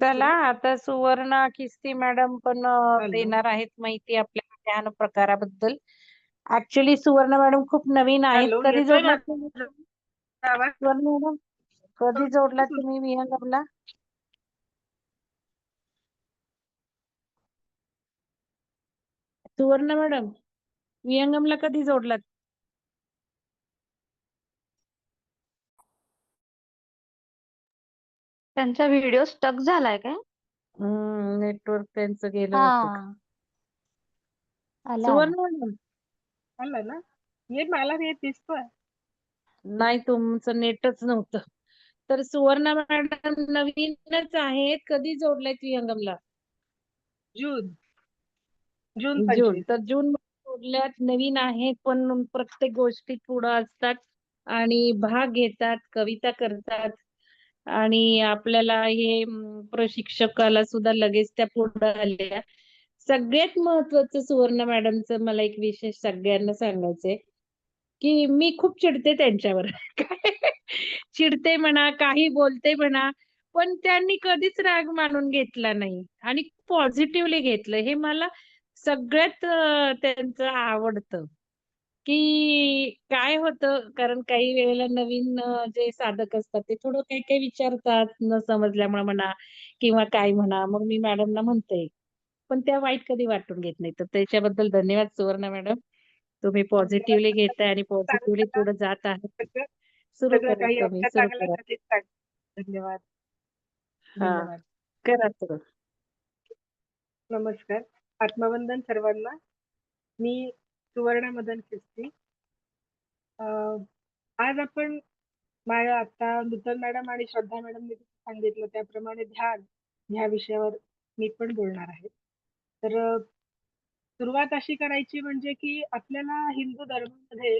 चला आता सुवर्णा किस्ती मॅडम पण अ, हॅलो. देणार आहेत माहिती आपल्या ध्यान प्रकाराबद्दल ऍक्च्युली सुवर्ण मॅडम खूप नवीन आहेत. हॅलो, कधी येतोय माझा तुम्ही? आवाज? सुवर्ण मॅडम कधी जोडलात तुम्ही विहंगमला सुवर्ण मॅडम विहंगमला कधी जोडलात त्यांचा व्हिडिओ स्टक झालाय काय? हम्म नेटवर्क त्यांचं गेलं होतं. हा आला. सुवर्ण मॅडम. आलं ना? ये मला हे दिसतोय. नाही तुमचं नेटच नव्हतं. तर सुवर्णा मॅडम नवीनच आहेत. कधी जोडलायत विहंगमला जून. जून जून. पंचवीस. तर जून सोडल्यात नवीन आहेत पण प्रत्येक गोष्टीत पुढं असतात आणि भाग घेतात कविता करतात. आणि आपल्याला हे प्रशिक्षकाला सुद्धा लगेच त्या पुढं आल्या. सगळ्यात महत्वाचं सुवर्ण मॅडमचं मला एक विशेष सगळ्यांना सांगायचंय की मी खूप चिडते त्यांच्यावर. चिडते म्हणा काही बोलते म्हणा पण त्यांनी कधीच राग मानून घेतला नाही. आणि पॉझिटिव्हली घेतलं. हे मला सगळ्यात त्यांचं आवडतं. की काय होतं? कारण काही वेळेला नवीन अं, जे साधक असतात ते थोडं काही काही विचारतात न समजल्यामुळे म्हणा किंवा काय म्हणा. मग मी मॅडमना म्हणते पण त्या वाईट कधी वाटून घेत नाही तर त्याच्याबद्दल धन्यवाद सुवर्णा मॅडम. तुम्ही पॉझिटिव्हली घेताय आणि पॉझिटिव्हली पुढे जात आहात. सगळं सुरू सगळं करा काही तुम्ही आपल्या सुरू करा. सांग धन्यवाद. हा. धन्यवाद. करा सुरू. नमस्कार. आत्मवंदन सर्वांना. मी सुवर्णा मदन खिस्ती. अं, आज आपण माझ्या आता नूतन मॅडम आणि श्रद्धा मॅडमने सांगितलं त्याप्रमाणे ध्यान ह्या विषयावर मी पण बोलणार आहे. तर सुरुवात अशी करायची म्हणजे की आपल्याला हिंदू धर्मामध्ये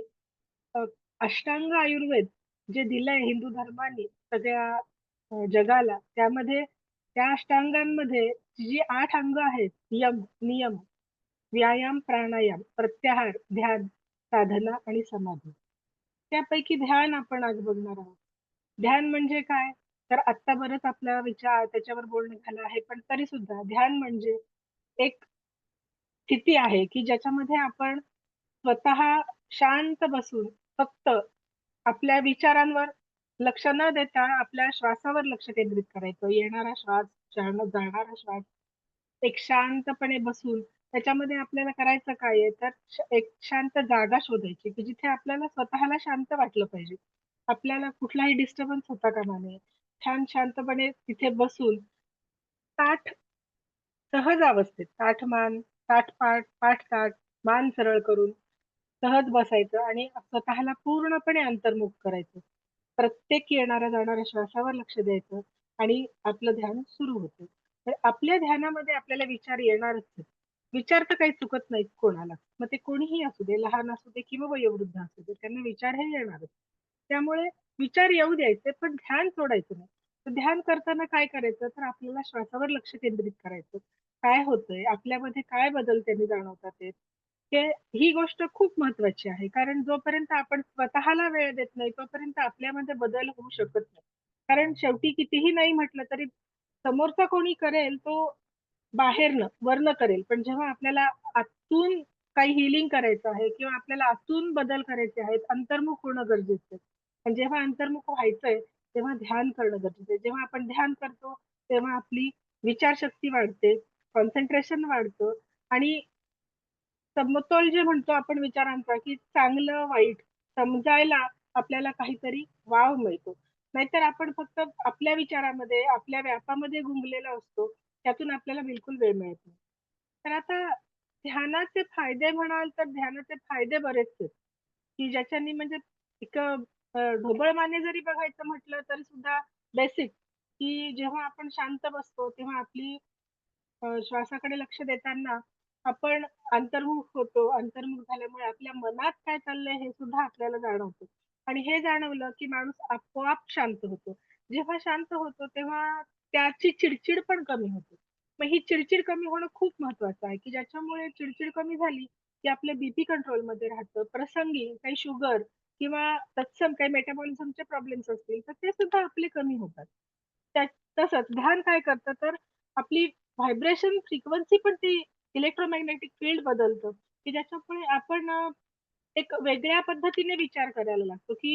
अष्टांग आयुर्वेद जे दिलंय हिंदू धर्माने सगळ्या जगाला त्यामध्ये त्या अष्टांगांमध्ये जी आठ अंग आहेत यम नियम व्यायाम प्राणायाम प्रत्याहार ध्यान साधना आणि समाधी. त्यापैकी ध्यान आपण आज बघणार आहोत. ध्यान म्हणजे काय? तर आत्ता बरंच आपला विचार त्याच्यावर बोलणं झालं आहे पण तरी सुद्धा ध्यान म्हणजे एक स्थिती आहे की ज्याच्यामध्ये आपण स्वतः शांत बसून फक्त आपल्या विचारांवर लक्ष न देता आपल्या श्वासावर लक्ष केंद्रित करायचं. येणारा श्वास जाणारा श्वास एक शांतपणे बसून त्याच्यामध्ये आपल्याला करायचं काय आहे? तर एक शांत जागा शोधायची की जिथे आपल्याला स्वतःला शांत वाटलं पाहिजे. आपल्याला कुठलाही डिस्टर्बन्स होता कामा नये. छान शांतपणे तिथे बसून ताठ सहज अवस्थेत ताठ मान ताठ पाठ पाठ ताठ मान सरळ करून सहज बसायचं आणि स्वतःला पूर्णपणे अंतर्मुख करायचं. प्रत्येक येणाऱ्या जाणाऱ्या श्वासावर लक्ष द्यायचं आणि आपलं ध्यान सुरू होतं. तर आपल्या ध्यानामध्ये आपल्याला विचार येणारच आहेत. विचार तर काही चुकत नाहीत कोणाला. मग ते कोणीही असू दे लहान असू दे किंवा वयोवृद्ध असू दे त्यांना विचार हे येणारच त्यामुळे विचार येऊ द्यायचे पण ध्यान सोडायचं नाही. तर ध्यान करताना काय करायचं? तर आपल्याला श्वासावर लक्ष केंद्रित करायचं. काय होतंय? आपल्यामध्ये काय बदल त्यांनी जाणवतात ते? ही गोष्ट खूप महत्वाची आहे. कारण जोपर्यंत आपण स्वतःला वेळ देत नाही तोपर्यंत आपल्यामध्ये बदल होऊ शकत नाही. कारण शेवटी कितीही नाही म्हटलं तरी समोरचा कोणी करेल तो बाहेरनं वरनं करेल. पण जेव्हा आपल्याला आतून काही हिलिंग करायचं आहे किंवा आपल्याला आतून बदल करायचे आहेत अंतर्मुख होणं गरजेचं आहे. आणि जेव्हा अंतर्मुख व्हायचंय तेव्हा ध्यान करणं गरजेचं आहे. जेव्हा आपण ध्यान करतो तेव्हा आपली विचारशक्ती वाढते कॉन्सन्ट्रेशन वाढतं आणि समतोल जे म्हणतो आपण विचारांचा की चांगलं वाईट समजायला आपल्याला काहीतरी वाव मिळतो. नाहीतर आपण फक्त आपल्या विचारामध्ये आपल्या व्यापामध्ये गुंगलेला असतो. त्यातून आपल्याला बिलकुल वेळ मिळत नाही. तर आता ध्यानाचे फायदे म्हणाल तर ध्यानाचे फायदे बरेच आहेत. की ज्याच्यानी म्हणजे एक ढोबळमाने जरी बघायचं म्हटलं तरी सुद्धा बेसिक की जेव्हा आपण शांत बसतो तेव्हा आपली श्वासाकडे लक्ष देताना आपण अंतर्मुख होतो. अंतर्मुख झाल्यामुळे आपल्या मनात काय चाललंय हे सुद्धा आपल्याला जाणवतं. आणि हे जाणवलं की माणूस आपोआप शांत होतो. जेव्हा शांत होतो तेव्हा त्याची चिडचिड पण कमी होते. मग ही चिडचिड कमी होणं खूप महत्वाचं आहे की ज्याच्यामुळे चिडचिड कमी झाली की आपलं बीपी कंट्रोलमध्ये राहतं प्रसंगी काही शुगर किंवा तत्सम काही मेटाबॉलिझमचे प्रॉब्लेम्स असतील तर ते सुद्धा आपले कमी होतात. त्या तसंच ध्यान काय करतं तर आपली व्हायब्रेशन फ्रिक्वेन्सी पण ती इलेक्ट्रोमॅग्नेटिक फील्ड बदलतं की ज्याच्यामुळे आपण एक वेगळ्या पद्धतीने विचार करायला लागतो की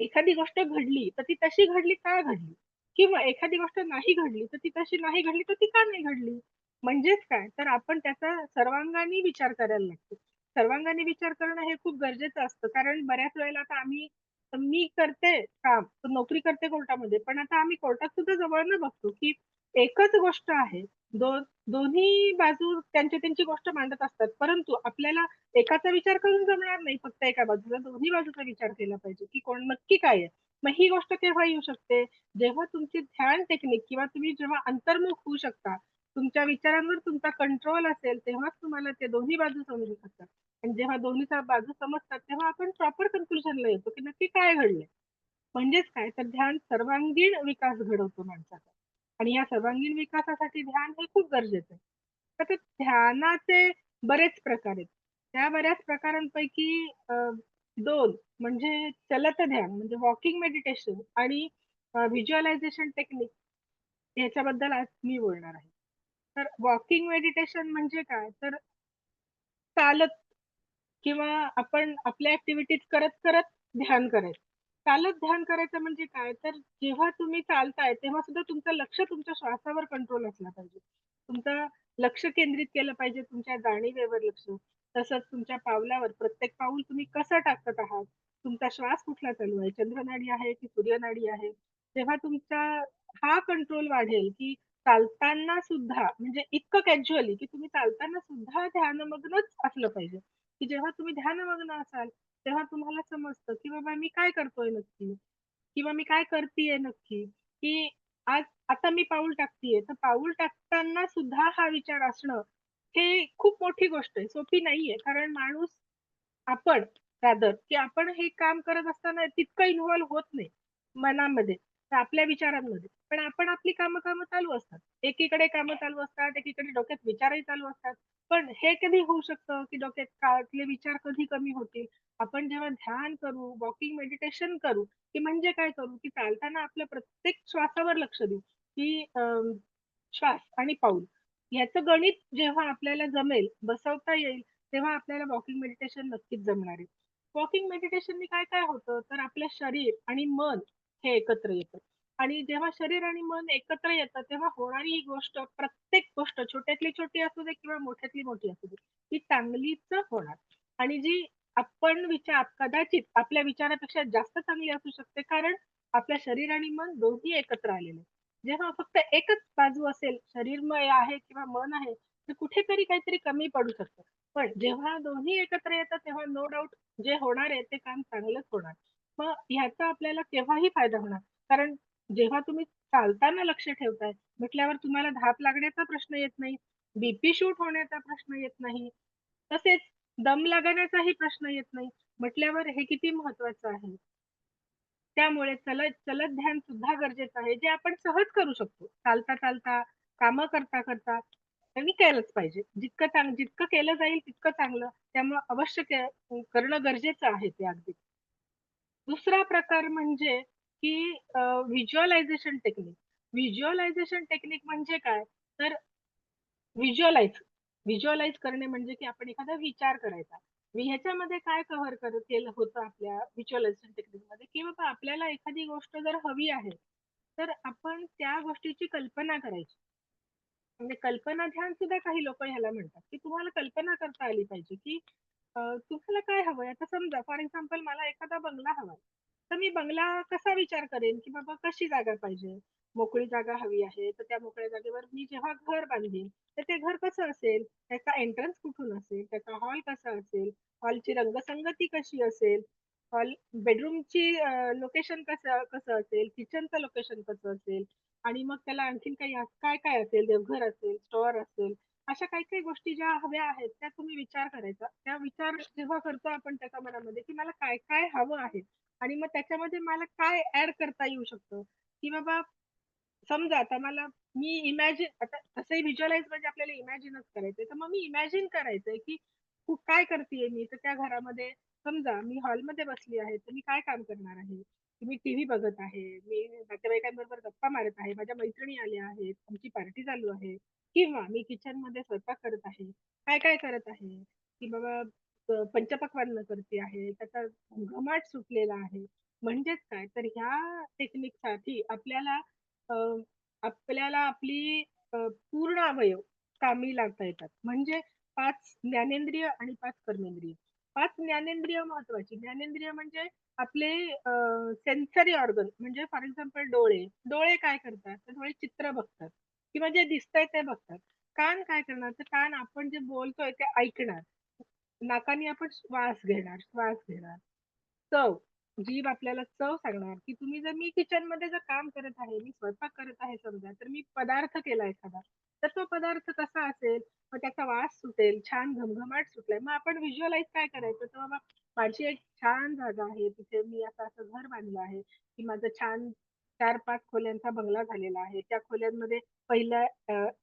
एखादी गोष्ट घडली तर ती तशी घडली का घडली? किंवा एखादी गोष्ट नाही घडली तर ती तशी नाही घडली तर ती का नाही घडली? म्हणजेच काय? तर आपण त्याचा सर्वांगाने विचार करायला लागतो. सर्वांगाने विचार करणं हे खूप गरजेचं असतं. कारण बऱ्याच वेळेला आता आम्ही मी करते काम नोकरी करते कोर्टामध्ये पण आता आम्ही कोर्टात सुद्धा जवळनं बघतो की एकच गोष्ट आहे. दोन दोन्ही बाजू त्यांची त्यांची गोष्ट मांडत असतात. परंतु आपल्याला एकाचा विचार करून जमणार नाही फक्त एका बाजूला. दोन्ही बाजूचा विचार केला पाहिजे की कोण नक्की काय आहे. मग ही गोष्ट केव्हा येऊ शकते? जेव्हा तुमची ध्यान टेक्निक किंवा तुम्ही जेव्हा अंतर्मुख होऊ शकता तुमच्या विचारांवर तुमचा कंट्रोल असेल तेव्हाच तुम्हाला ते दोन्ही बाजू समजू शकतात. आणि जेव्हा दोन्ही बाजू समजतात तेव्हा आपण प्रॉपर कन्क्लुजनला येतो की नक्की काय घडलंय. म्हणजेच काय? तर ध्यान सर्वांगीण विकास घडवतो माणसाचा. आणि या सर्वांगीण विकासासाठी ध्यान हे खूप गरजेचं आहे. तर ध्यानाचे बरेच प्रकार आहेत. त्या बऱ्याच प्रकारांपैकी दोन. म्हणजे चलत ध्यान म्हणजे वॉकिंग मेडिटेशन आणि व्हिज्युअलायझेशन टेक्निक याच्याबद्दल आज मी बोलणार आहे. तर वॉकिंग मेडिटेशन म्हणजे काय? तर चालत किंवा आपण आपल्या ऍक्टिव्हिटीज करत करत ध्यान करायचं. चालत ध्यान करायचं म्हणजे काय? तर जेव्हा तुम्ही चालताय तेव्हा सुद्धा तुमचं लक्ष तुमच्या श्वासावर कंट्रोल असला पाहिजे. तुमचं लक्ष केंद्रित केलं पाहिजे तुमच्या जाणीवेवर लक्ष. तसंच तुमच्या पावलावर प्रत्येक पाऊल तुम्ही कसं टाकत आहात? तुमचा श्वास कुठला चालू आहे? चंद्रनाडी आहे की सूर्यनाडी आहे? तेव्हा तुमचा हा कंट्रोल वाढेल की चालताना सुद्धा म्हणजे इतकं कॅज्युअली की तुम्ही चालताना सुद्धा ध्यानमग्नच असलं पाहिजे. की जेव्हा तुम्ही ध्यानमग्न असाल तेव्हा तुम्हाला समजतं की बाबा मी काय करतोय नक्की? किंवा मी काय करतेय नक्की? की आज आता मी पाऊल टाकतेय. तर पाऊल टाकताना सुद्धा हा विचार असणं हे खूप मोठी गोष्ट आहे सोपी नाहीये. कारण माणूस आपण रादर की आपण हे काम करत असताना तितकं इन्व्हॉल्व्ह होत नाही मनामध्ये तर आपल्या विचारांमध्ये. पण आपण आपली कामं कामं चालू असतात. एकीकडे कामं चालू असतात एकीकडे डोक्यात विचारही चालू असतात. पण हे कधी होऊ शकतं की डोक्यात काळातले विचार कधी कमी होतील? आपण जेव्हा ध्यान करू वॉकिंग मेडिटेशन करू की म्हणजे काय करू? की चालताना आपल्या प्रत्येक श्वासावर लक्ष देऊ की श्वास आणि पाऊल. याचं गणित जेव्हा आपल्याला जमेल बसवता येईल तेव्हा आपल्याला वॉकिंग मेडिटेशन नक्कीच जमणार आहे. वॉकिंग मेडिटेशननी काय काय होतं? तर आपलं शरीर आणि मन हे एकत्र येतं. आणि जेव्हा शरीर आणि मन एकत्र येतं तेव्हा होणारी ही गोष्ट प्रत्येक गोष्ट छोट्यातली छोटी असू दे किंवा मोठ्यातली मोठी असू दे ती चांगलीच होणार. आणि जी आपण विचार कदाचित आपल्या विचारापेक्षा जास्त चांगली असू शकते कारण आपल्या शरीर आणि मन दोन्ही एकत्र आलेले जेव्हा फक्त एकच बाजू असेल शरीरमय आहे किंवा मन आहे तर कुठेतरी काहीतरी कमी पडू शकतं. पण जेव्हा दोन्ही एकत्र येतात तेव्हा नो डाऊट जे होणार आहे ते काम चांगलंच होणार. मग ह्याचा आपल्याला केव्हाही फायदा होणार? कारण जेव्हा तुम्ही चालताना लक्ष ठेवताय म्हटल्यावर तुम्हाला धाप लागण्याचा प्रश्न येत नाही बीपी शूट होण्याचा प्रश्न येत नाही तसेच दम लागण्याचाही प्रश्न येत नाही. म्हटल्यावर हे किती महत्वाचं आहे? त्यामुळे चलत चलत ध्यान सुद्धा गरजेचं आहे जे आपण सहज करू शकतो. चालता चालता कामं करता करता त्यांनी केलंच पाहिजे. जितकं चांग जितकं केलं जाईल तितकं चांगलं. त्यामुळे अवश्य करणं गरजेचं आहे ते अगदी. दुसरा प्रकार म्हणजे की व्हिज्युअलायझेशन टेक्निक व्हिज्युअलायझेशन टेक्निक म्हणजे काय? तर व्हिज्युअलाइज व्हिज्युअलाइज करणे म्हणजे की आपण एखादा विचार करायचा. ह्याच्यामध्ये काय कव्हर कर केलं होतं आपल्या व्हिज्युअलायझेशन टेक्निकमध्ये? की बाबा आपल्याला एखादी गोष्ट जर हवी आहे तर आपण त्या गोष्टीची कल्पना करायची. म्हणजे कल्पना ध्यान सुद्धा काही लोक ह्याला म्हणतात की तुम्हाला कल्पना करता आली पाहिजे की तुम्हाला काय हवंय? आता समजा फॉर एक्झाम्पल मला एखादा बंगला हवाय. तर मी बंगला कसा विचार करेन की बाबा कशी जागा पाहिजे? मोकळी जागा हवी आहे तर त्या मोकळ्या जागेवर मी जेव्हा घर बांधेन तर घर कसं असेल? त्याचा एंट्रन्स कुठून असेल? त्याचा हॉल कसा असेल? हॉलची रंगसंगती कशी असेल? हॉल बेडरूमची लोकेशन कसं कसं असेल? किचनचं लोकेशन कसं असेल? आणि मग त्याला आणखीन काही काय काय असेल? देवघर असेल स्टोअर असेल अशा काही काही गोष्टी ज्या हव्या आहेत त्या तुम्ही विचार करायचा. त्या विचार जेव्हा करतो आपण त्याच्या मनामध्ये की मला काय काय हवं आहे? आणि मग त्याच्यामध्ये मला काय ऍड करता येऊ शकतं? की बाबा समजा आता मला मी इमॅजिन आता तसंही व्हिज्युअलाइज म्हणजे आपल्याला इमॅजिनच करायचंय. तर मग मी इमॅजिन करायचंय की खूप काय करतेय? मी तर त्या घरामध्ये समजा मी हॉलमध्ये बसली आहे तर मी काय काम करणार आहे? की मी टीव्ही बघत आहे मी नातेवाईकांबरोबर गप्पा मारत आहे माझ्या मैत्रिणी आल्या आहेत आमची पार्टी चालू आहे किंवा मी किचनमध्ये स्वयंपाक करत आहे काय काय करत आहे? की बाबा पंचपक्वान्न करते आहे त्याचा घमाट सुटलेला आहे. म्हणजेच काय? तर ह्या टेक्निकसाठी आपल्याला आपल्याला आपली पूर्ण अवयव कामी लावता येतात. म्हणजे पाच ज्ञानेंद्रिय आणि पाच कर्मेंद्रिय. पाच ज्ञानेंद्रिय महत्वाची. ज्ञानेंद्रिय म्हणजे आपले सेन्सरी ऑर्गन म्हणजे फॉर एक्झाम्पल डोळे. डोळे काय करतात? तर डोळे चित्र बघतात. किंवा जे दिसतंय ते बघतात. कान काय करणार? तर कान आपण जे बोलतोय ते ऐकणार. नाकाने आपण श्वास घेणार. श्वास घेणार. चव. जीभ आपल्याला चव सांगणार की तुम्ही जर मी किचनमध्ये जर काम करत आहे मी स्वयंपाक करत आहे समजा तर मी पदार्थ केला एखादा तर तो पदार्थ कसा असेल? मग त्याचा वास सुटेल छान घमघमाट सुटलाय. मग आपण व्हिज्युअलाइज काय करायचं? तर बाबा माझी एक छान जागा आहे तिथे मी असं असं घर बांधलं आहे की माझं छान चार पाच खोल्यांचा बंगला झालेला आहे. त्या खोल्यांमध्ये पहिला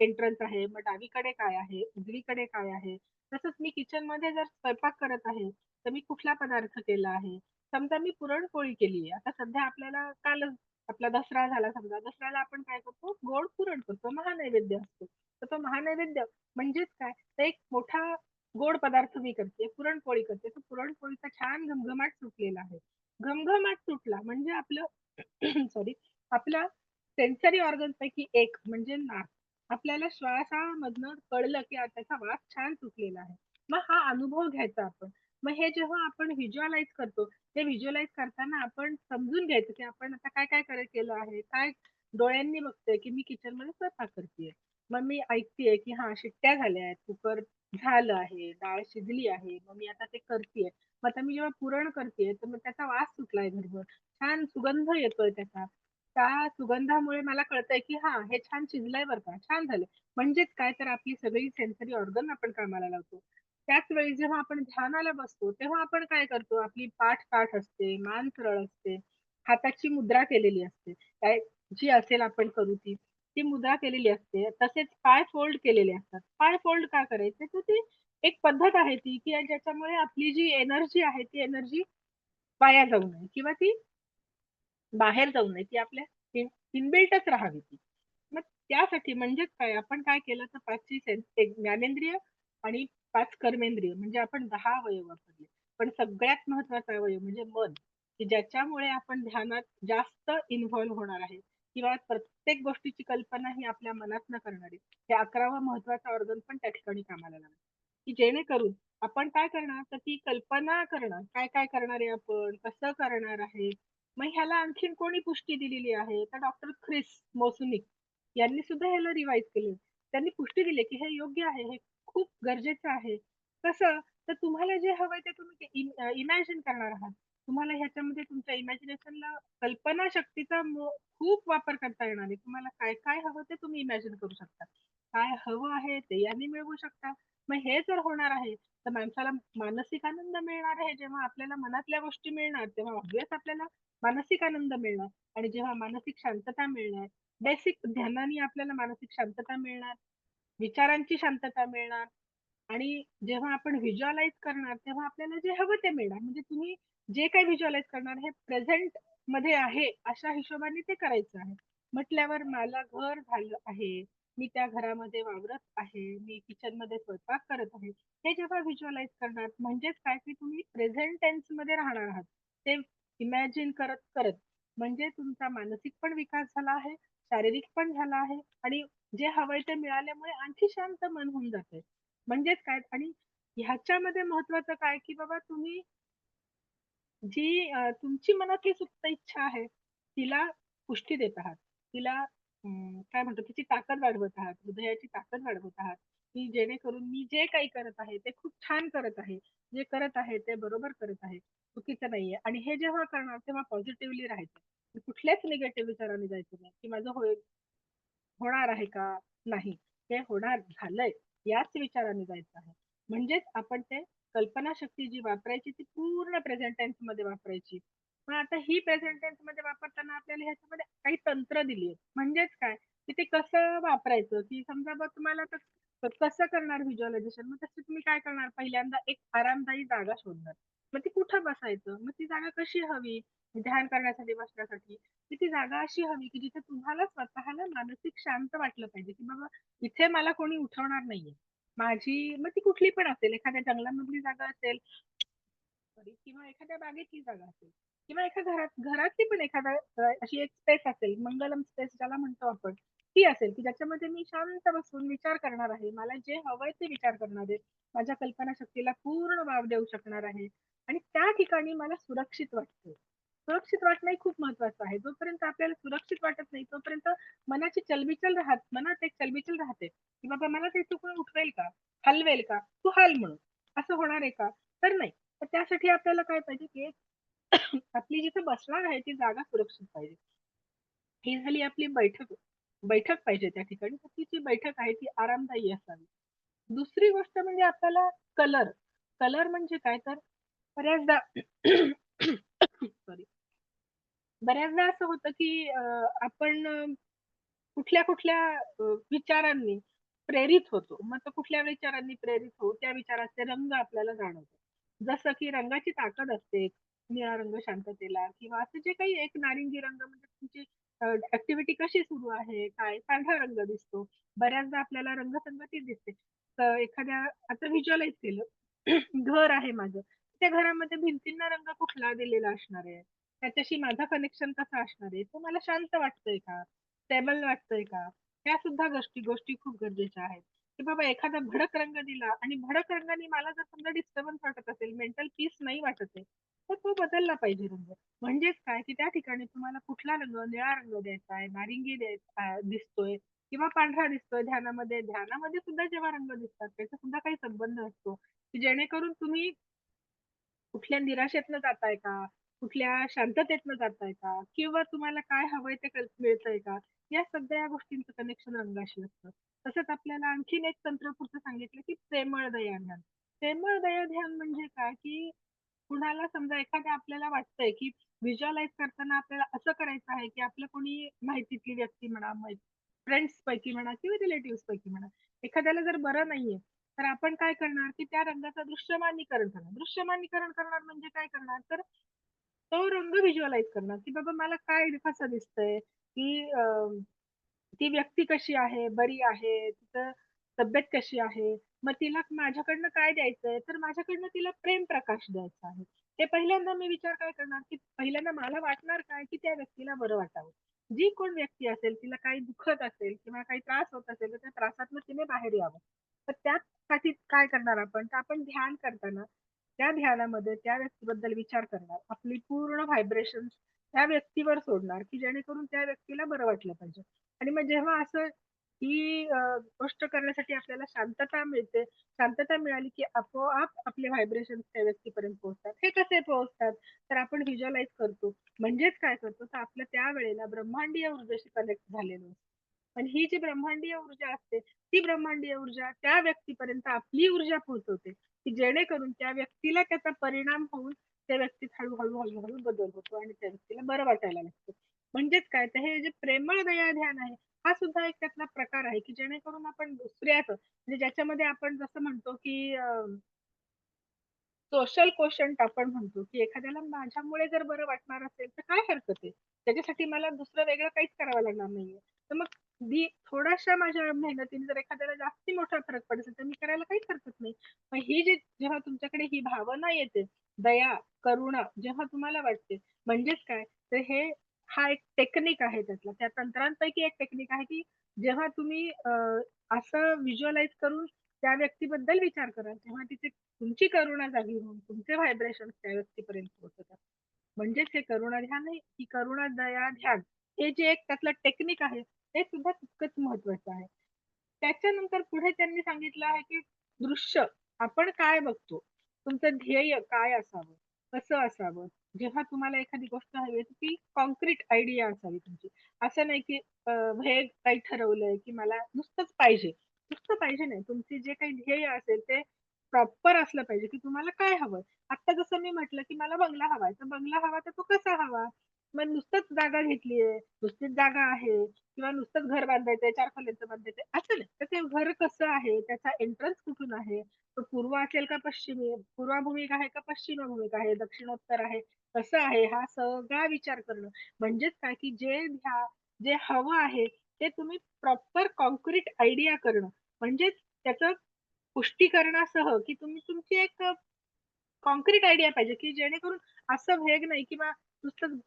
एंट्रन्स आहे. मग डावीकडे काय आहे? उजवीकडे काय आहे? तसंच मी किचनमध्ये जर स्वयंपाक करत आहे तर मी कुठला पदार्थ केला आहे? समजा मी पुरणपोळी केली आता सध्या आपल्याला कालच आपला दसरा झाला समजा. दसऱ्याला आपण काय करतो? गोड पुरण करतो. महानैवेद्य असतो. तर तो महानैवेद्य म्हणजेच काय? तर एक मोठा गोड पदार्थ मी करते. पुरणपोळी करते. तर पुरणपोळीचा छान घमघमाट सुटलेला आहे. घमघमाट सुटला म्हणजे आपलं सॉरी आपला सेन्सरी ऑर्गन पैकी एक म्हणजे नाक. आपल्याला श्वासामधनं कळलं की त्याचा वास छान सुटलेला आहे. मग हा अनुभव घ्यायचा आपण. मग हे जेव्हा आपण व्हिज्युअलाइज करतो ते व्हिज्युअलाइज करताना आपण समजून घ्यायचं की आपण आता काय काय करे केलं आहे. काय डोळ्यांनी बघतोय की मी किचनमध्ये स्वयंपाक करतेय. मग मी ऐकतेय की हा शिट्ट्या झाल्या आहेत कुकर झालं आहे डाळ शिजली आहे मग मी आता ते करतेय. मग आता मी जेव्हा पुरण करतेय तर मग त्याचा वास सुटलाय घरभर छान सुगंध येतोय त्याचा. त्या सुगंधामुळे मला कळतंय की हा हे छान शिजलंय बरं का छान झालंय. म्हणजेच काय तर आपली सगळी सेन्सरी ऑर्गन आपण कामाला लावतो. त्याच वेळी जेव्हा आपण ध्यानाला बसतो तेव्हा आपण काय करतो? आपली पाठ ताठ असते मान सरळ असते हाताची मुद्रा केलेली असते. काय जी असेल आपण करू ती ती मुद्रा केलेली असते. तसेच पाय फोल्ड केलेले असतात. पाय फोल्ड का करायचे? तर ती एक पद्धत आहे ती की ज्याच्यामुळे आपली जी एनर्जी आहे ती एनर्जी वाया जाऊ नये किंवा ती बाहेर जाऊ नये. ती आपल्या इनबिल्टच राहावी ती. मग त्यासाठी म्हणजेच काय? आपण काय केलं? तर पाचची सेन्स एक ज्ञानेंद्रिय आणि पाच कर्मेंद्रिय म्हणजे आपण दहा अवयव वापरले. पण सगळ्यात महत्त्वाचा अवयव म्हणजे मन की ज्याच्यामुळे आपण ध्यानात जास्त इन्व्हॉल्व्ह होणार आहे किंवा प्रत्येक गोष्टीची कल्पना ही आपल्या मनात न करणारी हे अकरावं महत्वाचं ऑर्गन पण त्या ठिकाणी कामाला लागणार की जेणेकरून आपण काय करणार? तर ती कल्पना करणं. काय काय करणार आहे आपण? कसं करणार आहे? मग ह्याला आणखीन कोणी पुष्टी दिलेली आहे? तर डॉक्टर ख्रिस मोसुनिक यांनी सुद्धा ह्याला रिवाईज केले. त्यांनी पुष्टी दिली की हे योग्य आहे हे खूप गरजेचं आहे. कसं तर तुम्हाला जे हवंय ते तुम्ही इमॅजिन करणार आहात. तुम्हाला ह्याच्यामध्ये तुमच्या इमॅजिनेशनला कल्पना शक्तीचा खूप वापर करता येणार आहे. तुम्हाला काय काय हवं ते तुम्ही इमॅजिन करू शकता. काय हवं आहे ते यांनी मिळवू शकता. मग हे जर होणार आहे तर माणसाला मानसिक आनंद मिळणार आहे. जेव्हा आपल्याला मनातल्या गोष्टी मिळणार तेव्हा ऑब्विस आपल्याला मानसिक आनंद मिळणार. आणि जेव्हा मानसिक शांतता मिळणार बेसिक ध्यानाने आपल्याला मानसिक शांतता मिळणार. विचारांची शांतता मिळणार. आणि जेव्हा आपण व्हिज्युअलाइज करणार तेव्हा आपल्याला जे हवं ते मिळणार. म्हणजे तुम्ही जे काही व्हिज्युअलाइज करणार हे प्रेझेंटमध्ये आहे अशा हिशोबाने ते करायचं आहे. म्हटल्यावर मला घर झालं आहे. मी त्या घरामध्ये वावरत आहे. मी किचनमध्ये स्वयंपाक करत आहे. हे जेव्हा व्हिज्युअलाइज करणार म्हणजेच काय की तुम्ही प्रेझेंट टेन्समध्ये राहणार आहात. ते इमॅजिन करत करत. म्हणजे तुमचा मानसिक पण विकास झाला आहे शारीरिक पण झाला आहे आणि जे हवंय ते मिळाल्यामुळे आणखी शांत मन होऊन जाते म्हणजेच काय? आणि ह्याच्यामध्ये महत्वाचं काय की बाबा तुम्ही जी तुमची मनातली सुप्त इच्छा आहे तिला पुष्टी देत आहात. तिला काय म्हणतो तिची ताकद वाढवत आहात हृदयाची ताकद वाढवत आहात. की जेणेकरून मी जे काही करत आहे ते खूप छान करत आहे. जे करत आहे ते बरोबर करत आहे. चुकीचं नाहीये. आणि हे जेव्हा करणार तेव्हा पॉझिटिव्हली राहायचं. कुठल्याच निगेटिव्ह विचाराने जायचं नाही की माझं होय होणार आहे का? नाही. ते होणार झालंय. याच विचाराने जायचं आहे. म्हणजेच आपण ते कल्पनाशक्ती जी वापरायची ती पूर्ण प्रेझेंट टेन्समध्ये वापरायची. पण आता ही प्रेझेंट टेन्समध्ये वापरताना आपल्याला ह्याच्यामध्ये काही तंत्र दिली आहेत म्हणजेच काय? की ते कसं वापरायचं? की समजा बघ तुम्हाला तर कसं करणार व्हिज्युअलायझेशन मग तसं तुम्ही काय करणार? पहिल्यांदा एक आरामदायी जागा शोधणार. मग ती कुठं बसायचं? मग ती जागा कशी हवी? ध्यान करण्यासाठी बसण्यासाठी? की ती जागा अशी हवी की जिथे तुम्हाला स्वतःला मानसिक शांत वाटलं पाहिजे की बाबा इथे मला कोणी उठवणार नाहीये. माझी मग ती कुठली पण असेल एखाद्या जंगलामधली जागा असेल किंवा एखाद्या बागेतली जागा असेल किंवा एका घरात घरातली पण एखादा अशी एक स्पेस असेल मंगलम स्पेस ज्याला म्हणतो आपण ती असेल की ज्याच्यामध्ये मी शांत बसून विचार करणार आहे मला जे हवंय ते विचार करणार आहे. माझ्या कल्पना शक्तीला पूर्ण वाव देऊ शकणार आहे. आणि त्या ठिकाणी मला सुरक्षित वाटतं. सुरक्षित वाटणं हे खूप महत्वाचं आहे. जोपर्यंत आपल्याला सुरक्षित वाटत नाही तोपर्यंत मनाची चलबिचल राहत मनात एक चलबिचल राहते. की बाबा मला ते चुकून उठवेल का? हलवेल का? तू हल म्हणून. असं होणार आहे का? तर नाही. तर त्यासाठी आपल्याला काय पाहिजे की आपली जिथे बसणार आहे ती जागा सुरक्षित पाहिजे. ही झाली आपली बैठक. बैठक पाहिजे त्या ठिकाणी. तर ती जी बैठक आहे ती आरामदायी असावी. दुसरी गोष्ट म्हणजे आपल्याला कलर. कलर म्हणजे काय? तर बऱ्याचदा सॉरी बऱ्याचदा असं होतं की आपण कुठल्या कुठल्या विचारांनी प्रेरित होतो. मग तो कुठल्या विचारांनी प्रेरित होऊ त्या विचाराचे रंग आपल्याला जाणवतो. जसं की रंगाची ताकद असते निळा रंग शांततेला किंवा असं जे काही एक नारिंगी रंग म्हणजे तुमची ऍक्टिव्हिटी कशी सुरू आहे? काय? पांढरा रंग दिसतो. बऱ्याचदा आपल्याला रंगसंगती दिसते. तर एखाद्या आता व्हिज्युअलाइज केलं. घर आहे माझं. त्या घरामध्ये भिंतींना रंग कुठला दिलेला असणार आहे? त्याच्याशी माझा कनेक्शन कसा असणार आहे? तो मला शांत वाटतोय का? स्टेबल वाटतोय का? ह्या सुद्धा गोष्टी गोष्टी खूप गरजेच्या आहेत. की बाबा एखादा भडक रंग दिला आणि भडक रंगाने मला जर समजा डिस्टर्बन्स वाटत असेल मेंटल पीस नाही वाटत आहे तर तो बदलला पाहिजे रंग. म्हणजेच काय? की त्या ठिकाणी तुम्हाला कुठला रंग निळा रंग द्यायचा आहे नारिंगी द्यायचा दिसतोय किंवा पांढरा दिसतोय ध्यानामध्ये ध्यानामध्ये सुद्धा जेव्हा रंग दिसतात त्याचा सुद्धा काही संबंध असतो की जेणेकरून तुम्ही कुठल्या निराशेतनं जाताय का? कुठल्या शांततेतनं जाताय का? किंवा तुम्हाला काय हवंय ते मिळतंय का? या सगळ्या गोष्टींचं कनेक्शन रंगाशी असतं. तसंच आपल्याला आणखीन एक तंत्र पुढचं सांगितलं की प्रेमळ दया ध्यान. प्रेमळ दया ध्यान म्हणजे काय? की कुणाला समजा एखाद्या आपल्याला वाटतंय की व्हिज्युअलाइज करताना आपल्याला असं करायचं आहे की आपलं कोणी माहितीतली व्यक्ती म्हणा फ्रेंड्स पैकी म्हणा किंवा रिलेटिव्ह पैकी म्हणा एखाद्याला जर बरं नाहीये तर आपण काय करणार की त्या रंगाचं दृश्यमानीकरण करणार. दृश्यमानीकरण करणार म्हणजे काय करणार? तर तो रंग व्हिज्युअलाइज करणार की बाबा मला काय कसं दिसतंय की ती व्यक्ती कशी आहे बरी आहे तिचं तब्येत कशी आहे मग तिला माझ्याकडनं काय द्यायचंय? तर माझ्याकडनं तिला प्रेम प्रकाश द्यायचा आहे. ते पहिल्यांदा मी विचार काय करणार? की पहिल्यांदा मला वाटणार काय? की त्या व्यक्तीला बरं वाटावं. जी कोण व्यक्ती असेल तिला काही दुखत असेल किंवा काही त्रास होत असेल तर त्या त्रासातून तिने बाहेर यावं. तर त्यासाठी काय करणार आपण? तर आपण ध्यान करताना त्या ध्यानामध्ये त्या व्यक्तीबद्दल विचार करणार. आपली पूर्ण व्हायब्रेशन त्या व्यक्तीवर सोडणार की जेणेकरून त्या व्यक्तीला बरं वाटलं पाहिजे. आणि मग जेव्हा असं ही गोष्ट करण्यासाठी आपल्याला शांतता मिळते. शांतता मिळाली की आपोआप आपले व्हायब्रेशन त्या व्यक्तीपर्यंत पोहोचतात. हे कसे पोहोचतात? तर आपण व्हिज्युअलाइज करतो. म्हणजेच काय करतो? तर आपलं त्या वेळेला ब्रह्मांडीय ऊर्जेशी कनेक्ट झालेलं पण ही जी ब्रह्मांडीय ऊर्जा असते ती ब्रह्मांडीय ऊर्जा त्या व्यक्तीपर्यंत आपली ऊर्जा पोहोचवते की जेणेकरून त्या व्यक्तीला त्याचा परिणाम होऊन त्या व्यक्तीत हळूहळू हळूहळू बदल होतो आणि त्या व्यक्तीला बरं वाटायला लागतं. म्हणजेच काय? तर हे जे प्रेमळ दया ध्यान आहे हा सुद्धा एक त्यातला प्रकार आहे की जेणेकरून आपण दुसऱ्याच म्हणजे ज्याच्यामध्ये आपण जसं म्हणतो की सोशल कोशंट आपण म्हणतो की एखाद्याला माझ्यामुळे जर बरं वाटणार असेल तर काय हरकत आहे? त्याच्यासाठी मला दुसरं वेगळं काहीच करावं लागणार नाहीये. तर मग मी थोड्याशा माझ्या मेहनतीने जर एखाद्याला जास्ती मोठा फरक पडत असेल तर मी करायला काहीच हरकत नाही. मग ही जी जेव्हा तुमच्याकडे ही भावना येते दया करुणा जेव्हा तुम्हाला वाटते म्हणजेच काय? तर हे हा एक टेक्निक आहे त्यातला. त्या तंत्रांपैकी एक टेक्निक आहे की जेव्हा तुम्ही असं व्हिज्युअलाइज करून त्या व्यक्तीबद्दल विचार कराल तेव्हा तिथे तुमची करुणा जागी होऊन तुमचे व्हायब्रेशन त्या व्यक्तीपर्यंत पोहोचतात. म्हणजेच हे करुणा ध्यान आहे की करुणा दया ध्यान. हे जे एक त्यातलं टेक्निक आहे हे सुद्धा तितकंच महत्वाचं आहे. त्याच्यानंतर पुढे त्यांनी सांगितलं आहे की दृश्य आपण काय बघतो? तुमचं ध्येय काय असावं? कसं असावं? जेव्हा तुम्हाला एखादी गोष्ट हवी तर ती कॉन्क्रीट आयडिया असावी तुमची. असं नाही की हे काही ठरवलंय की मला नुसतंच पाहिजे. नुसतं पाहिजे नाही. तुमची जे काही ध्येय असेल ते प्रॉपर असलं पाहिजे की तुम्हाला काय हवं. आता जसं मी म्हटलं की मला बंगला हवाय. तर बंगला हवा तर तो कसा हवा? मग नुसतंच जागा घेतलीये नुसतीच जागा आहे किंवा नुसतंच घर बांधायचंय चार खोल्यांचं बांधायचंय असं नाही. तर ते घर कसं आहे त्याचा एंट्रन्स कुठून आहे? तो पूर्व असेल का पश्चिमी? पूर्वाभूमिका आहे का पश्चिमाभूमिक आहे? दक्षिणोत्तर आहे? कसं आहे? हा सगळा विचार करणं. म्हणजेच काय? की जे ह्या जे हवं आहे ते तुम्ही प्रॉपर कॉन्क्रीट आयडिया करणं. म्हणजेच त्याचं पुष्टीकरणासह की तुम्ही तुमची एक कॉन्क्रीट आयडिया पाहिजे की जेणेकरून असं वेग नाही किंवा नुसतं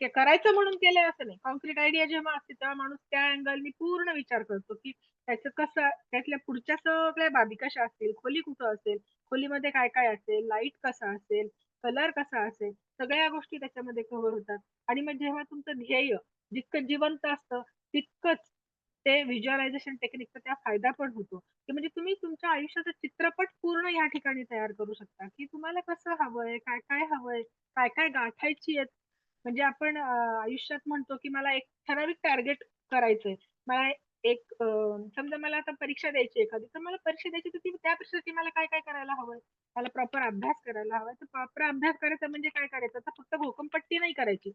करायचं म्हणून केलंय असं नाही. कॉन्क्रीट आयडिया जेव्हा असते तेव्हा माणूस त्या अँगलनी पूर्ण विचार करतो की त्याचं कसं त्यातल्या पुढच्या सगळ्या बाबी कशा असतील खोली कुठं असेल खोलीमध्ये काय काय असेल लाइट कसा असेल कलर कसा असेल सगळ्या गोष्टी त्याच्यामध्ये कव्हर होतात. आणि मग जेव्हा तुमचं ध्येय जितकं जिवंत असतं तितकंच ते व्हिज्युअलायझेशन टेक्निकचा त्या फायदा पण होतो. की म्हणजे तुम्ही तुमच्या आयुष्याचा चित्रपट पूर्ण या ठिकाणी तयार करू शकता की तुम्हाला कसं हवंय काय काय हवंय काय काय गाठायची आहेत म्हणजे आपण आयुष्यात म्हणतो की मला एक ठराविक टार्गेट करायचंय. मला एक समजा मला आता परीक्षा द्यायची एखादी तर मला परीक्षा द्यायची तर ती त्या परीक्षेसाठी मला काय काय करायला हवंय? मला प्रॉपर अभ्यास करायला हवाय. तर प्रॉपर अभ्यास करायचा म्हणजे काय करायचं? तर फक्त घोकमपट्टी नाही करायची.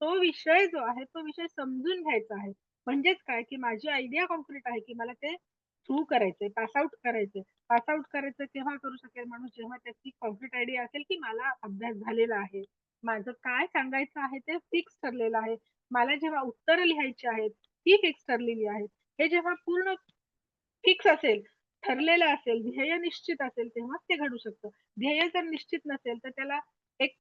तो विषय जो आहे तो विषय समजून घ्यायचा आहे. म्हणजेच काय? की माझी आयडिया कॉन्क्रीट आहे की मला ते थ्रू करायचंय पास आउट करायचंय. पास आउट करायचं केव्हा करू शकेल माणूस? जेव्हा त्याची कॉन्क्रीट आयडिया असेल की मला अभ्यास झालेला आहे. माझं काय सांगायचं आहे ते फिक्स ठरलेलं आहे. मला जेव्हा उत्तरं लिहायची आहेत ती फिक्स ठरलेली आहेत. हे जेव्हा पूर्ण फिक्स असेल ठरलेलं असेल ध्येय निश्चित असेल तेव्हाच ते घडू शकतं. ध्येय जर निश्चित नसेल तर त्याला एक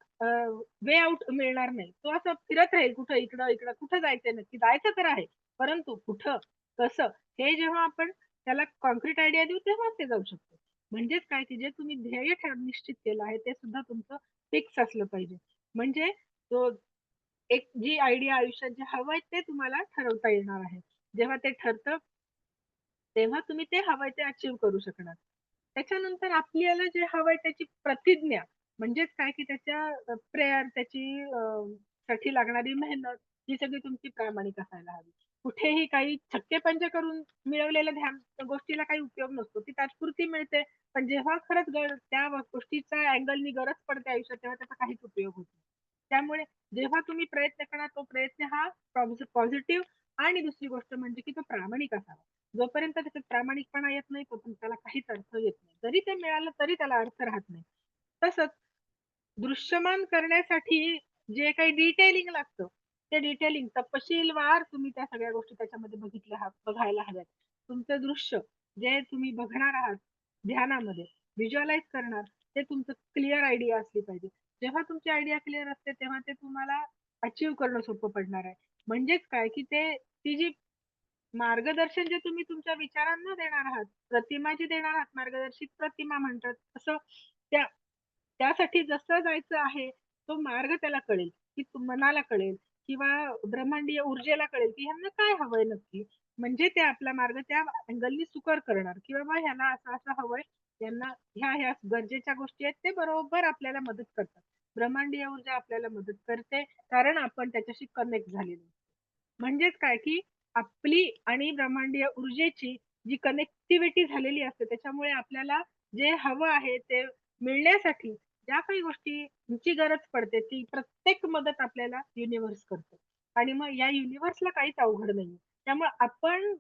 वे आउट मिळणार नाही. तो असं फिरत राहील कुठं इकडं इकडं कुठं जायचंय नक्की. जायचं तर आहे परंतु कुठं कसं हे जेव्हा आपण त्याला कॉन्क्रीट आयडिया देऊ तेव्हाच ते जाऊ शकतो. म्हणजेच काय की जे तुम्ही ध्येय ठर निश्चित केलं आहे ते सुद्धा तुमचं फिक्स असलं पाहिजे. म्हणजे तो एक जी आयडिया आयुष्यात जे हवंय ते तुम्हाला ठरवता येणार आहे. जेव्हा ते ठरतं तेव्हा तुम्ही ते हवंय ते अचीव करू शकणार. त्याच्यानंतर आपल्याला जे हवंय त्याची प्रतिज्ञा म्हणजेच काय की त्याच्या प्रेयर त्याची साठी लागणारी मेहनत ही सगळी तुमची प्रामाणिक असायला हवी. कुठेही काही छक्के करून मिळवलेलं ध्यान गोष्टीला काही उपयोग नसतो. ती तात्पुरती मिळते. पण जेव्हा खरंच त्या गोष्टीचा अँगलनी गरज पडते आयुष्यात तेव्हा त्याचा काहीच उपयोग होतो त्यामुळे जेव्हा तुम्ही प्रयत्न करणार तो प्रयत्न हा पॉझिटिव्ह आणि दुसरी गोष्ट म्हणजे की तो प्रामाणिक असावा. जोपर्यंत त्याच्यात प्रामाणिकपणा येत नाही तोपर्यंत त्याला काहीच अर्थ येत नाही. जरी ते मिळालं तरी त्याला अर्थ राहत नाही. तसंच दृश्यमान करण्यासाठी जे काही डिटेलिंग लागतं ते डिटेलिंग तपशीलवार तुम्ही त्या सगळ्या गोष्टी त्याच्यामध्ये बघितल्या हा- बघायला हव्यात. तुमचं दृश्य जे तुम्ही बघणार आहात ध्यानामध्ये व्हिज्युअलाइज करणार ते तुमचं क्लिअर आयडिया असली पाहिजे. जेव्हा तुमची आयडिया क्लिअर असते तेव्हा ते तुम्हाला अचीव करणं सोपं पडणार आहे. म्हणजेच काय की ते ती जी मार्गदर्शन जे तुम्ही तुमच्या विचारांना देणार आहात प्रतिमा जी देणार आहात मार्गदर्शित प्रतिमा म्हणतात तसं त्या त्यासाठी जसं जायचं आहे तो मार्ग त्याला कळेल की मनाला कळेल किंवा ब्रह्मांडीय ऊर्जेला कळेल की ह्यांना काय हवंय नक्की? म्हणजे ते आपला मार्ग त्या अँगलनी सुकर करणार. की बाबा ह्याला असं असं हवंय यांना ह्या ह्या गरजेच्या गोष्टी आहेत ते बरोबर आपल्याला मदत करतात. ब्रह्मांडीय ऊर्जा आपल्याला मदत करते कारण आपण त्याच्याशी कनेक्ट झालेलो म्हणजेच काय की आपली आणि ब्रह्मांडीय ऊर्जेची जी कनेक्टिव्हिटी झालेली असते त्याच्यामुळे आपल्याला जे हवं आहे ते मिळण्यासाठी ज्या काही गोष्टींची गरज पडते ती प्रत्येक मदत आपल्याला युनिव्हर्स करतो. आणि मग या युनिव्हर्सला काहीच अवघड नाही त्यामुळे आपण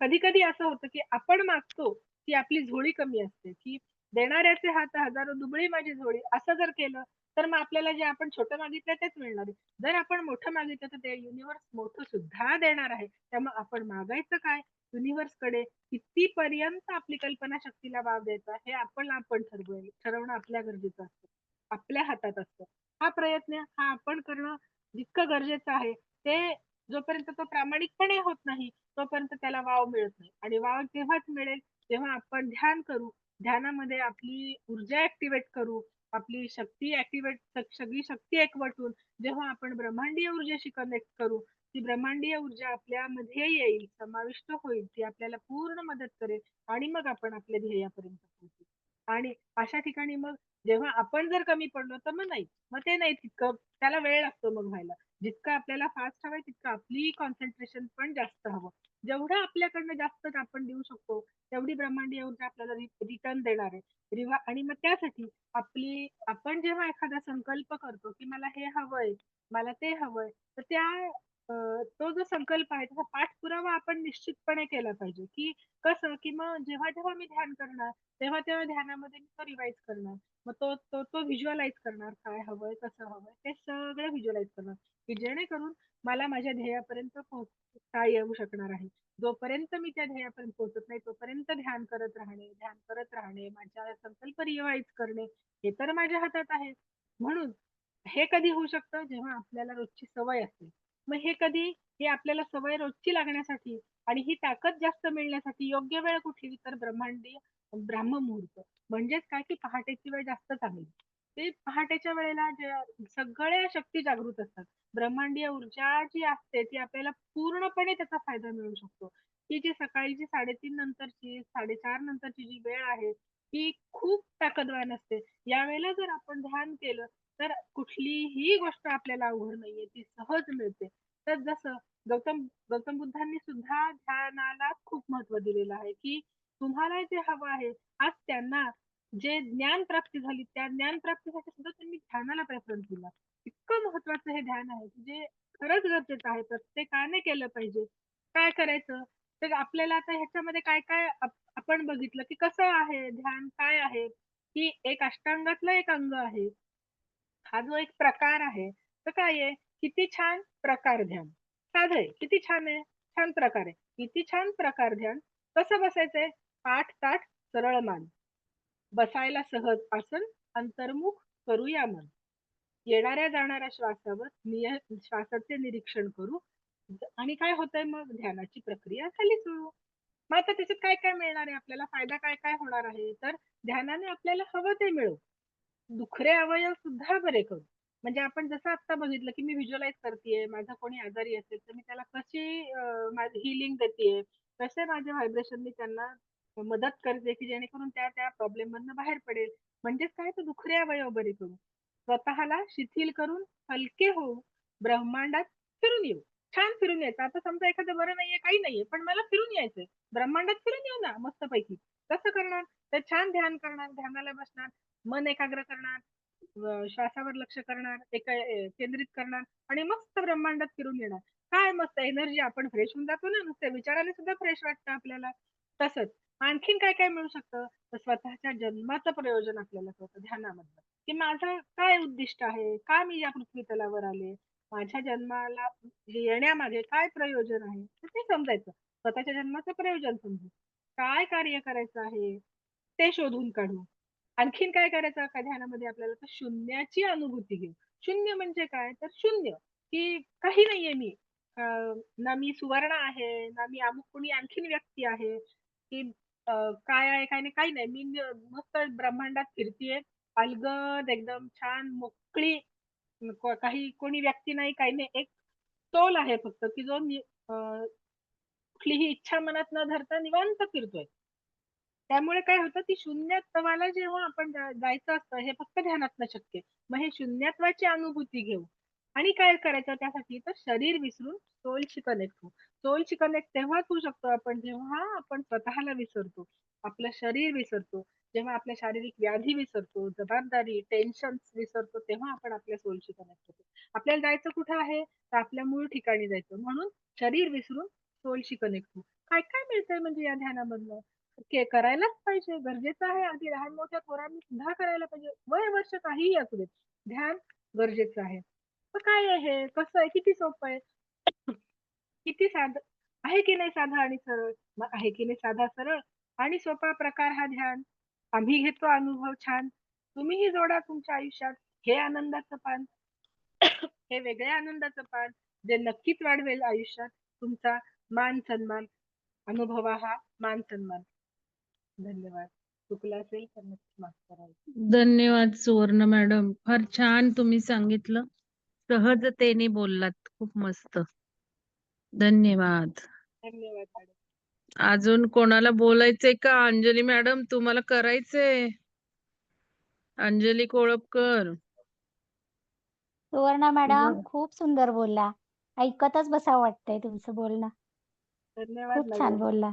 कधी कधी असं होतं की आपण मागतो की आपली झोळी कमी असते की देणाऱ्याचे हात हजारो दुबळी माझी झोळी असं जर केलं तर मग आपल्याला जे आपण छोटं मागितलं तेच मिळणार आहे. जर आपण मोठं मागितलं तर ते युनिव्हर्स मोठं सुद्धा देणार आहे. त्यामुळे आपण मागायचं काय? युनिव्हर्सकडे कितीपर्यंत आपली कल्पना शक्तीला वाव द्यायचा हे आपण आपण ठरवूया ठरवणं आपल्या गरजेचं असतं आपल्या हातात असतं. हा प्रयत्न हा आपण करणं जितकं गरजेचं आहे ते जोपर्यंत तो प्रामाणिकपणे होत नाही तोपर्यंत त्याला वाव मिळत नाही. आणि वाव तेव्हाच मिळेल? जेव्हा आपण ध्यान करू ध्यानामध्ये आपली ऊर्जा ऍक्टिव्हेट करू आपली शक्ती ऍक्टिव्हेट सगळी शक्ती एकवटून जेव्हा आपण ब्रह्मांडीय ऊर्जेशी कनेक्ट करू ती ब्रह्मांडीय ऊर्जा आपल्यामध्ये येईल समाविष्ट होईल ती आपल्याला पूर्ण मदत करेल आणि मग आपण आपल्या ध्येयापर्यंत पोहोचू. आणि अशा ठिकाणी मग जेव्हा आपण जर कमी पडलो तर मग नाही. मग ते नाही तितकं त्याला वेळ लागतो मग व्हायला. जितकं आपल्याला फास्ट हवंय तितकं आपली कॉन्सन्ट्रेशन पण जास्त हवं. जेवढं आपल्याकडनं जास्त आपण देऊ शकतो तेवढी ब्रह्मांडीय ऊर्जा आपल्याला रिटर्न देणार आहे. रिवा आणि मग त्यासाठी आपली आपण जेव्हा एखादा संकल्प करतो की मला हे हवंय मला ते हवंय तर त्या तो जो संकल्प आहे त्याचा पाठपुरावा आपण निश्चितपणे केला पाहिजे. की कसं? की मग जेव्हा जेव्हा मी ध्यान करणार तेव्हा तेव्हा ध्यानामध्ये मी तो रिवाइज करणार. मग तो तो तो व्हिज्युअलाइज करणार काय हवंय कसं हवंय ते सगळं व्हिज्युअलाइज करणार. की जेणेकरून मला माझ्या ध्येयापर्यंत पोहोचता येऊ शकणार आहे? जोपर्यंत मी त्या ध्येयापर्यंत पोहोचत नाही तोपर्यंत ध्यान करत राहणे ध्यान करत राहणे माझ्या संकल्प रिवाइज करणे हे तर माझ्या हातात आहे. म्हणून हे कधी होऊ शकतं? जेव्हा आपल्याला रोजची सवय असते मग हे कधी हे आपल्याला सवय रोजची लागण्यासाठी आणि ही ताकद जास्त मिळण्यासाठी योग्य वेळ कुठली? तर ब्रह्मांडीय ब्राह्म मुहूर्त म्हणजेच काय? की पहाटेची वेळ जास्त चांगली. ते पहाटेच्या वेळेला सगळ्या शक्ती जागृत असतात. ब्रह्मांडीय ऊर्जा जी असते ती आपल्याला पूर्णपणे त्याचा फायदा मिळू शकतो. ही जी सकाळीची साडेतीन नंतरची साडेचार नंतरची जी वेळ आहे ती खूप ताकदवान असते. यावेळेला जर आपण ध्यान केलं तर कुठलीही गोष्ट आपल्याला अवघड नाहीये ती सहज मिळते. तर जसं गौतम गौतम बुद्धांनी सुद्धा ध्यानाला खूप महत्त्व दिलेलं आहे की तुम्हाला जे हवं आहे आज त्यांना जे ज्ञान प्राप्ती झाली त्या ज्ञान प्राप्तीसाठी सुद्धा त्यांनी ध्यानाला प्रेफरन्स दिला. इतकं महत्वाचं हे ध्यान आहे की जे खरंच गरजेचं आहे प्रत्येकाने केलं पाहिजे. काय करायचं? तर आपल्याला आता ह्याच्यामध्ये काय काय आपण बघितलं की कसं आहे ध्यान काय आहे? की एक अष्टांगातलं एक अंग आहे. हा जो एक प्रकार आहे तर काय आहे? किती छान प्रकार ध्यान. साधं आहे. किती छान आहे? छान प्रकार आहे. किती छान प्रकार ध्यान. कसं बसायचंय पाठ ताठ सरळ मान. बसायला सहज आसन अंतर्मुख करूया मन. येणाऱ्या जाणाऱ्या श्वासावर निय श्वासाचे निरीक्षण करू. आणि काय होतंय मग? ध्यानाची प्रक्रिया खाली सुरू. मग आता त्याच्यात काय काय मिळणार आहे? आपल्याला फायदा काय काय होणार आहे? तर ध्यानाने आपल्याला हवं ते मिळू दुखरे अवयव सुद्धा बरे करू. म्हणजे आपण जसं आता बघितलं की मी व्हिज्युअलाइज करतेय माझा कोणी आजारी असेल तर मी त्याला कशी हिलिंग देतेय कसे माझ्या व्हायब्रेशननी त्यांना मदत करते की जेणेकरून त्या त्या प्रॉब्लेम मधनं बाहेर पडेल. म्हणजेच काय? तर दुखरे अवयव बरे करू. स्वतःला शिथिल करून हलके होऊ ब्रह्मांडात फिरून येऊ. छान फिरून यायचं. आता समजा एखादं बरं नाहीये काही नाहीये पण मला फिरून यायचंय. ब्रह्मांडात फिरून येऊ ना मस्तपैकी. कसं करणार तर छान ध्यान करणार ध्यानाला बसणार मन एकाग्र करणार श्वासावर लक्ष करणार एका केंद्रित करणार आणि मस्त ब्रह्मांडात फिरून येणार. काय मस्त एनर्जी आपण फ्रेश होऊन जातो ना नुसत्या विचाराने सुद्धा फ्रेश वाटतं आपल्याला. तसंच आणखीन काय काय मिळू शकतं? तर स्वतःच्या जन्माचं प्रयोजन आपल्याला कळतं ध्यानामधलं. की माझं काय उद्दिष्ट आहे? का मी या पृथ्वी तलावर आले? माझ्या जन्माला येण्यामागे काय प्रयोजन आहे? ते समजायचं. स्वतःच्या जन्माचं प्रयोजन समजू काय कार्य करायचं आहे? ते शोधून काढू. आणखीन काय करायचं? का ध्यानामध्ये आपल्याला तर शून्याची अनुभूती घेऊ. शून्य म्हणजे काय? तर शून्य. की काही नाहीये मी. ना मी सुवर्ण आहे ना मी अमुक कोणी आणखीन व्यक्ती आहे. की काय आहे काय नाही काही नाही. मी मस्त ब्रह्मांडात फिरतीये. अलगद एकदम छान मोकळी काही कोणी व्यक्ती नाही काही नाही. एक तोल आहे फक्त की जो कुठलीही इच्छा मनात न धरता निवांत फिरतोय. त्यामुळे काय होतं की शून्यत्वाला जेव्हा आपण जायचं असतं हे फक्त ध्यानातनं शक्य मग हे शून्यत्वाची अनुभूती घेऊ. आणि काय करायचं त्यासाठी? तर शरीर विसरून सोलशी कनेक्ट होऊ. सोलशी कनेक्ट तेव्हाच होऊ शकतो आपण जेव्हा आपण स्वतःला विसरतो. आपलं शरीर विसरतो. जेव्हा आपल्या शारीरिक व्याधी विसरतो जबाबदारी टेन्शन विसरतो तेव्हा आपण आपल्या सोलशी कनेक्ट होतो. आपल्याला जायचं कुठं आहे? तर आपल्या मूळ ठिकाणी जायचं. म्हणून शरीर विसरून सोलशी कनेक्ट होऊ. काय काय मिळतंय म्हणजे या ध्यानामधनं? के करायलाच पाहिजे गरजेचं आहे. अगदी लहान मोठ्या पोरांनी सुद्धा करायला पाहिजे. वय वर्ष काहीही असू देत ध्यान गरजेचं आहे. काय आहे कसं आहे? किती सोपं आहे? किती साध आहे की नाही साधा आणि सरळ? मग आहे की नाही साधा सरळ? आणि सोपा प्रकार हा ध्यान. आम्ही घेतो अनुभव छान. तुम्हीही जोडा तुमच्या आयुष्यात. हे आनंदाचं पान. हे वेगळ्या आनंदाचं पान जे नक्कीच वाढवेल आयुष्यात. तुमचा मान सन्मान. अनुभवा हा मान सन्मान. धन्यवाद. चुकलं असेल तर नक्की माफ करायला धन्यवाद सुवर्ण मॅडम. फार छान तुम्ही सांगितलं. सहजतेने बोललात. खूप मस्त. धन्यवाद. धन्यवाद मॅडम. अजून कोणाला बोलायचंय का? अंजली मॅडम तुम्हाला करायचंय? अंजली कोळपकर. सुवर्णा मॅडम. खूप सुंदर बोलला. ऐकतच बसावं वाटतंय तुमचं बोलणं. धन्यवाद खूप छान मॅडम बोलला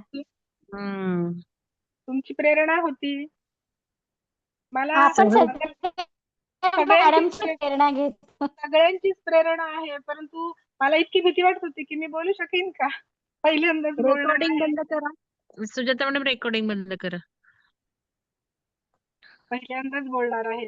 सगळ्यांचीच मॅडमची प्रे- प्रेरणा घेत. सगळ्यांचीच प्रेरणा आहे परंतु मला इतकी भीती वाटत होती की मी बोलू शकेन का? पहिल्यांदाच बोलणार रेकॉर्डिंग आहे. बंद करा. सुजाता मॅडम रेकॉर्डिंग बंद करा. पहिल्यांदाच बोलणार आहे.